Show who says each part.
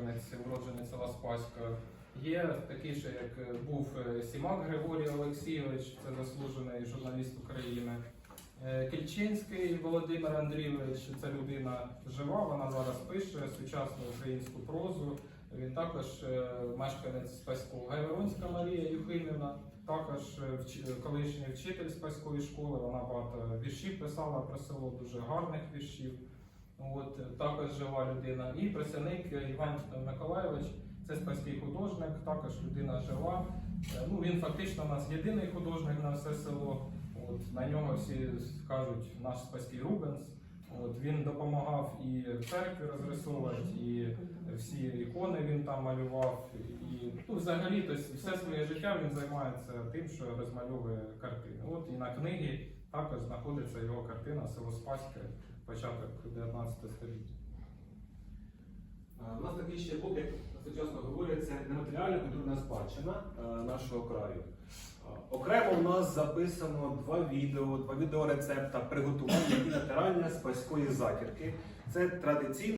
Speaker 1: мешканець уродженець села. Є такий ще, як е, був е, Сімак Григорій Олексійович, це заслужений журналіст України. Е, Кільчинський Володимир Андрійович, це людина жива, вона зараз пише сучасну українську прозу. Він також мешканець Спаського. Гайворонська Марія Юхимівна, також колишній вчитель Спаської школи. Вона багато віршів писала про село, дуже гарних віршів. От е, також жива людина. І працівник Іван Миколайович, це спаський художник, також людина жива. Е, Ну він фактично у нас єдиний художник на все село. От на нього всі кажуть наш спаський Рубенс. От він допомагав і церкві розрисовувати, і всі ікони він там малював. І ну, взагалі то все своє життя він займається тим, що розмальовує картини. От і на книгі також знаходиться його картина Село Спаське, початок 19 століття.
Speaker 2: Е, У нас такий ще блок, як сучасно говорять, це нематеріальна культурна спадщина е, нашого краю. Е, Окремо у нас записано два відео, два відеорецепта приготування натирання спаської затірки. Це традиційно.